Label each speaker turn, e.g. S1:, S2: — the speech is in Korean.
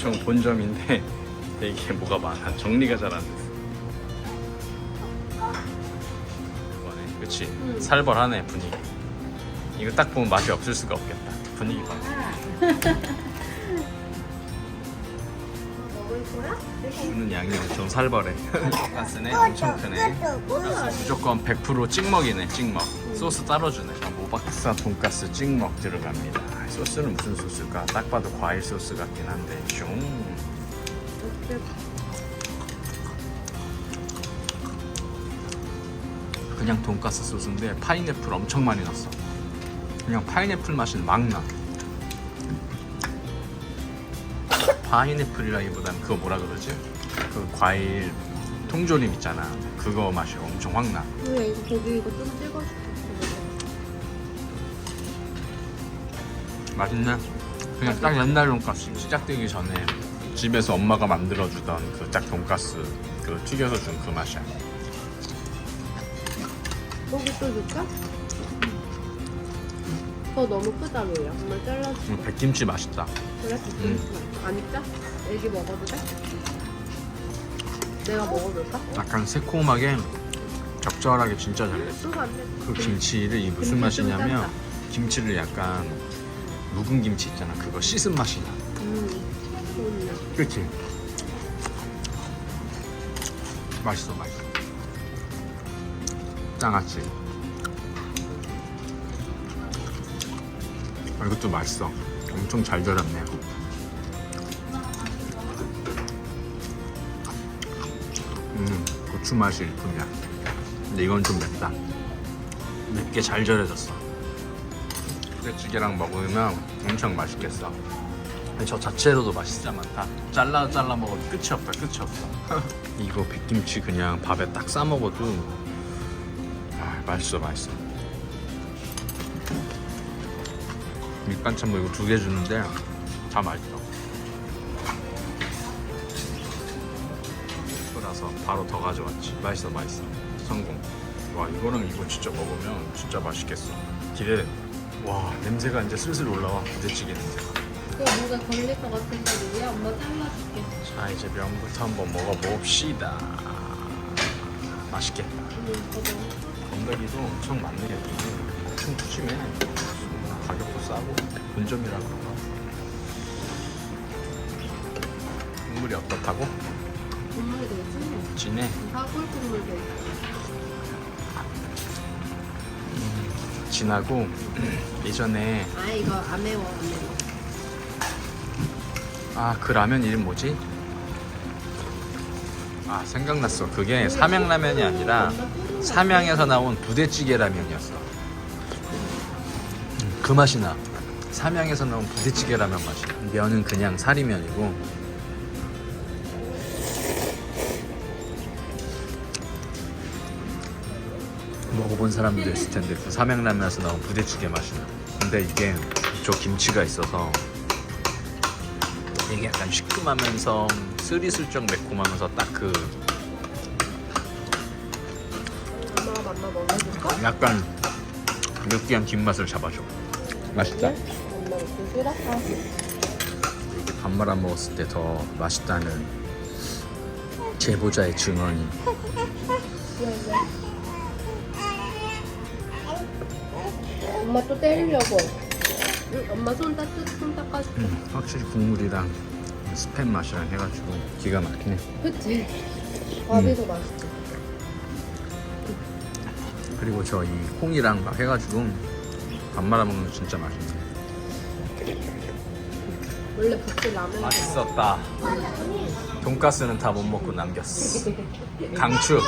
S1: 엄청 본점인데 되게 뭐가 많아. 정리가 잘 안 됐어. 그치?
S2: 음.
S1: 살벌하네 분위기. 이거 딱 보면 맛이 없을 수가 없겠다. 분위기 봐.
S2: 먹을 거야?
S1: 주는 양이 엄청 살벌해. 돈가스네 엄청 크네. 무조건 100% 찍먹이네 찍먹. 소스 따로 주네. 아, 모박사 돈가스 찍먹 들어갑니다. 소스는 무슨 소스일까? 딱 봐도 과일 소스 같긴 한데 슝. 그냥 돈가스 소스인데 파인애플 엄청 많이 넣었어. 그냥 파인애플 맛이 막 나. 파인애플이라기보단 그거 뭐라 그러지? 그 과일 통조림 있잖아. 그거 맛이 엄청 확 나.
S2: 왜 이거 고기 이거 좀 찍어줄게.
S1: 맛있네. 그냥 딱 옛날 돈가스 시작되기 전에 집에서 엄마가 만들어주던 그딱 돈가스 그 튀겨서 준 그 맛이야.
S2: 고기 또 줄까? 더 너무 크다 로야. 정말 잘라줘.
S1: 음, 백김치 맛있다.
S2: 그래? 음. 안 익자? 애기 먹어도 돼? 내가 먹어볼까?
S1: 약간 새콤하게 적절하게 진짜 잘 됐어.
S2: 수가 안 돼.
S1: 그 김치를 이 무슨
S2: 김치 좀
S1: 맛이냐면
S2: 짠다.
S1: 김치를 약간 묵은 김치 있잖아. 그거 씻은 맛이 나.
S2: 음.
S1: 그렇지. 맛있어, 맛있어. 짱아찌. 아, 이것도 맛있어. 엄청 잘 절였네. 음, 고추 맛이 일품이야. 근데 이건 좀 맵다. 맵게 잘 절여졌어. 부대찌개랑 먹으면 엄청 맛있겠어. 저 자체로도 맛있자 많다. 잘라 잘라 먹어도 끝이 없다, 끝이 없어. 이거 백김치 그냥 밥에 딱 싸 먹어도 아, 맛있어, 맛있어. 밑반찬 뭐 이거 두 개 주는데 다 맛있어. 그래서 바로 더 가져왔지. 맛있어, 맛있어. 성공. 와 이거랑 이거 진짜 먹으면 진짜 맛있겠어. 기대. 와 냄새가 이제 슬슬 올라와 부대찌개 냄새가.
S2: 그거 뭐가 걸릴 것 같은데 로야? 엄마 잘라줄게.
S1: 자 이제 면부터 한번 먹어봅시다 맛있겠다. 건더기도 엄청 많네 여기 엄청 푸짐해 가격도 싸고 본점이라 그런가 국물이 어떻다고?
S2: 국물이 되게 진해.
S1: 진해
S2: 사골 국물 돼.
S1: 진하고 예전에
S2: 아 이거 안 매워 안 매워.
S1: 아 그 라면 이름 뭐지? 아 생각났어. 그게 삼양라면이 아니라 삼양에서 나온 부대찌개 라면이었어. 음, 그 맛이 나. 삼양에서 나온 부대찌개 라면 맛이 나. 면은 그냥 사리면이고 먹어본 사람도 있을 텐데 그 삼양라면에서 나온 부대찌개 맛이 나 근데 이게 저 김치가 있어서 이게 약간 시큼하면서 스리슬쩍 매콤하면서 딱 그
S2: 엄마가 만나 먹어줄까?
S1: 약간 느끼한 뒷맛을 잡아줘 맛있다?
S2: 엄마 먹기 싫어? 아.
S1: 이게 밥 말아 먹었을 때 더 맛있다는 제보자의 증언이
S2: 엄마 또 때리려고. 응, 엄마 손 닦을 손 닦아줄게.
S1: 음, 확실히 국물이랑 스팸 맛이랑 해가지고 기가 막히네
S2: 그치? 밥이 더 맛있지.
S1: 그리고 저 이 콩이랑 막 해가지고 밥 말아 먹는 거 진짜 맛있네
S2: 원래 부치 라면.
S1: 맛있었다 돈가스는 다 못 먹고 남겼어 강추